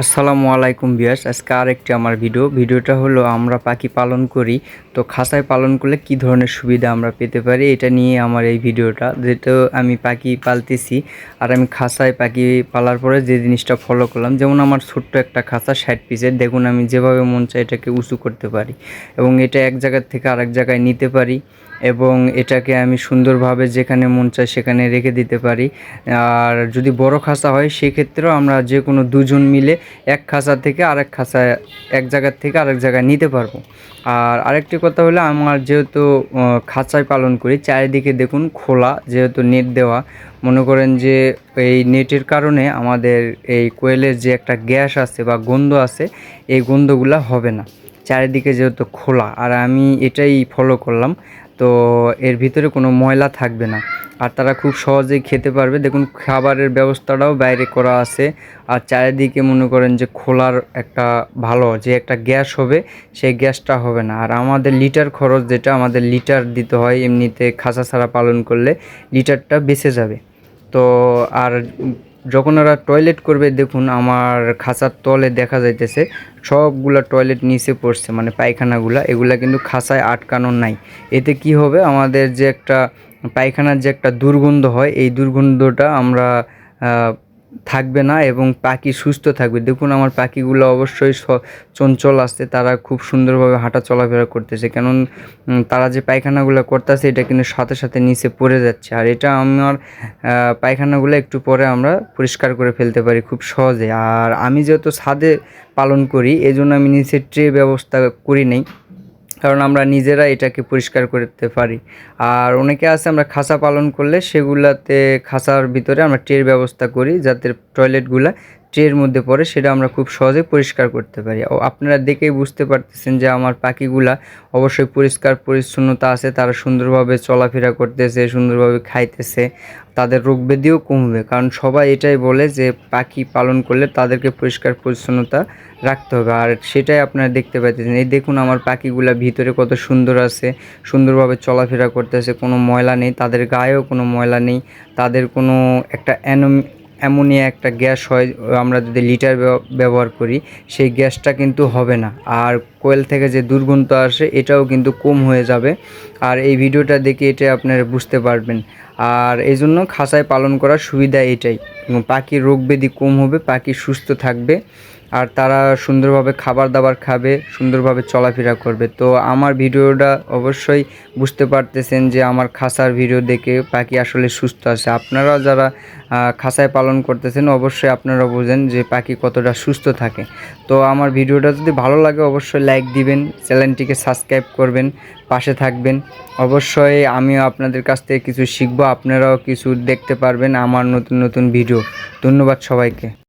আসসালামু আলাইকুম বিয়াস আজকে আরেকটি আমার ভিডিও। ভিডিওটা হলো, আমরা পাখি পালন করি, তো খাঁচায় পালন করলে কি ধরনের সুবিধা আমরা পেতে পারি, এটা নিয়ে আমার এই ভিডিওটা। যেহেতু আমি পাখি পালতেছি, আর আমি খাঁচায় পাখি পালার পরে যে জিনিসটা ফলো করলাম, যেমন আমার ছোট্ট একটা খাঁচা ষাট পিসের দেখুন আমি যেভাবে মন চাই এটাকে উঁচু করতে পারি, এবং এটা এক জায়গার থেকে আরেক জায়গায় নিতে পারি। এবং এটাকে আমি সুন্দরভাবে যেখানে মন চায় সেখানে রেখে দিতে পারি। আর যদি বড় খাঁচা হয়, সেক্ষেত্রেও আমরা যে কোনো দুজন মিলে এক খাঁচা থেকে আরেক খাঁচা, এক জায়গার থেকে আরেক জায়গায় নিতে পারব। আর আরেকটি কথা হলো, আমার যেহেতু খাঁচায় পালন করি, চারিদিকে দেখুন খোলা, যেহেতু নেট দেওয়া। মনে করেন যে, এই নেটের কারণে আমাদের এই কোয়েলের যে একটা গ্যাস আছে বা গন্ধ আছে, এই গন্ধগুলা হবে না। চারিদিকে যেহেতু খোলা, আর আমি এটাই ফলো করলাম, তো এর ভিতরে কোনো ময়লা থাকবে না। আর তারা খুব সহজেই খেতে পারবে। দেখুন, খাবারের ব্যবস্থাটাও বাইরে করা আছে। আর চারিদিকে মনে করেন যে খোলার একটা ভালো, যে একটা গ্যাস হবে, সেই গ্যাসটা হবে না। আর আমাদের লিটার খরচ যেটা, আমাদের লিটার দিতে হয় এমনিতে খাঁচা ছাড়া পালন করলে, লিটারটা বেঁচে যাবে। তো আর যখন ওরা টয়লেট করবে, দেখুন আমার খাঁচার তলে দেখা যাইতেছে, সবগুলা টয়লেট নিচে পড়ছে মানে পায়খানাগুলো, এগুলা কিন্তু খাঁচায় আটকানো নাই। এতে কি হবে? আমাদের যে একটা পায়খানার যে একটা দুর্গন্ধ হয়, এই দুর্গন্ধটা আমরা থাকবে না এবং পাখি সুস্থ থাকবে। দেখুন আমার পাখিগুলো অবশ্যই চঞ্চল আছে তারা খুব সুন্দরভাবে হাঁটা চলাফেরা করতেছে। কারণ তারা যে পায়খানাগুলো করতেছে, এটা কিন্তু সাথে সাথে নিচে পড়ে যাচ্ছে। আর এটা আমার পায়খানাগুলো একটু পরে আমরা পরিষ্কার করে ফেলতে পারি খুব সহজে। আর আমি যেহেতু ছাদে পালন করি, এজন্য আমি নিচে ট্রে ব্যবস্থা করি নেই। কারণ আমরা নিজেরা এটাকে পরিষ্কার করতে পারি। আর অনেকে আছে আমরা খাসা পালন করলে সেগুলাতে খাসার ভিতরে আমরা টের ব্যবস্থা করি যাতে টয়লেটগুলা ট্রের মধ্যে পড়ে, সেটা আমরা খুব সহজে পরিষ্কার করতে পারি। ও আপনারা দেখেই বুঝতে পারতেছেন যে আমার পাখিগুলা অবশ্যই পরিষ্কার পরিচ্ছন্নতা আছে, তারা সুন্দরভাবে চলাফেরা করতেছে, সুন্দরভাবে খাইতেছে, তাদের রোগ ব্যাধিও কমবে। কারণ সবাই এটাই বলে যে পাখি পালন করলে তাদেরকে পরিষ্কার পরিচ্ছন্নতা রাখতে হবে। আর সেটাই আপনারা দেখতে পাইতেছেন। এই দেখুন আমার পাখিগুলা ভিতরে কত সুন্দর আছে, সুন্দরভাবে চলাফেরা করতেছে, কোনো ময়লা নেই, তাদের গায়েও কোনো ময়লা নেই, তাদের কোনো একটা অ্যানোম অ্যামোনিয়া একটা গ্যাস হয়, আমরা যদি লিটার ব্যবহার করি, সেই গ্যাসটা কিন্তু হবে না। আর কোয়েল থেকে যে দুর্গন্ধ আসে, এটাও কিন্তু কম হয়ে যাবে। আর এই ভিডিওটা দেখে এটা আপনারা বুঝতে পারবেন। আর এই জন্য খাঁচায় পালন করার সুবিধা এটাই। পাখির রোগ ব্যাধি কম হবে, পাখি সুস্থ থাকবে। আর তারা সুন্দরভাবে খাবার দাবার খাবে, সুন্দরভাবে চলাফেরা করবে। তো আমার ভিডিওটা অবশ্যই বুঝতে পারতেছেন যে আমার খাসার ভিডিও দেখে পাখি আসলে সুস্থ আছে। আপনারাও যারা খাসায় পালন করতেছেন অবশ্যই আপনারা বোঝেন যে পাখি কতটা সুস্থ থাকে। তো আমার ভিডিওটা যদি ভালো লাগে অবশ্যই লাইক দিবেন, চ্যানেলটিকে সাবস্ক্রাইব করবেন, পাশে থাকবেন। অবশ্যই আমিও আপনাদের কাছ থেকে কিছু শিখব, আপনারাও কিছু দেখতে পারবেন আমার নতুন নতুন ভিডিও। ধন্যবাদ সবাইকে।